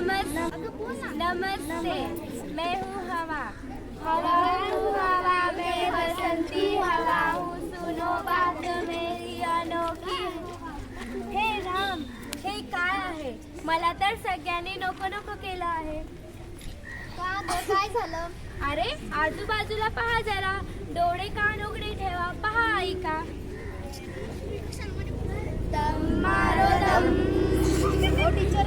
नमस्ते। मैं हूँ हवा हवा हूँ हवा मैं बसंती हवा हूँ सुनो बात मेरी अनोखी हे राम हे काय आहे? मला तर सगळ्यांनी नको नको केलं आहे. का ग? काय झालं? अरे आजूबाजूला पहा जरा. डोळे कान उघडे ठेवा. पहा ऐका दम मारो दम ओ टीचर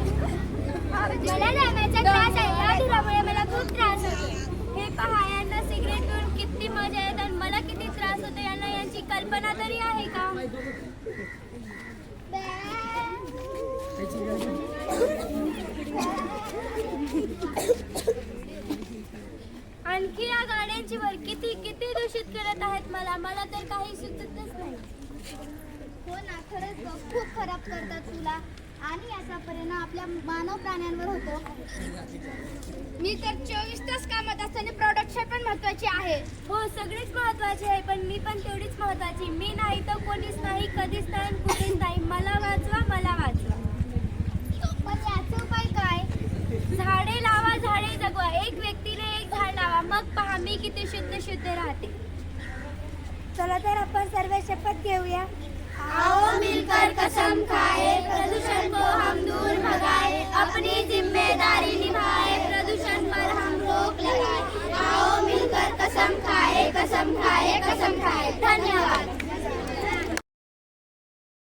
मला लावायचा त्रास आहे या धुरामुळे मला खूप त्रास होतो हे पहा यांना सिगरेट पिऊन किती मजा येत आणि मला किती त्रास होतो यांना यांची कल्पना तरी आहे का? आणखी या गाड्यांची वर किती किती दूषित करत आहेत मला? मला तर काही सुचतच नाही. हो ना खरंच खूप खराब करतात तुला. आणि याचा परिणाम आपल्या मानव प्राण्यांवर होतो. मी तर चोवीस तास कामात असताना प्रोडक्शन पण महत्वाची आहे हो सगळेच महत्त्वाचे आहे पण मी पण तेवढीच महत्वाची मी नाही तर कोणीच नाही कधीच नाही कुठेच नाही. मला वाचवा मला वाचवा. पण याचे उपाय काय झाडे लावा झाडे जगवा. एक व्यक्तीने एक झाड लावा. मग पहा मी किती शुद्ध शुद्ध राहते. चला तर आपण सर्व शपथ घेऊया. आओ मिलकर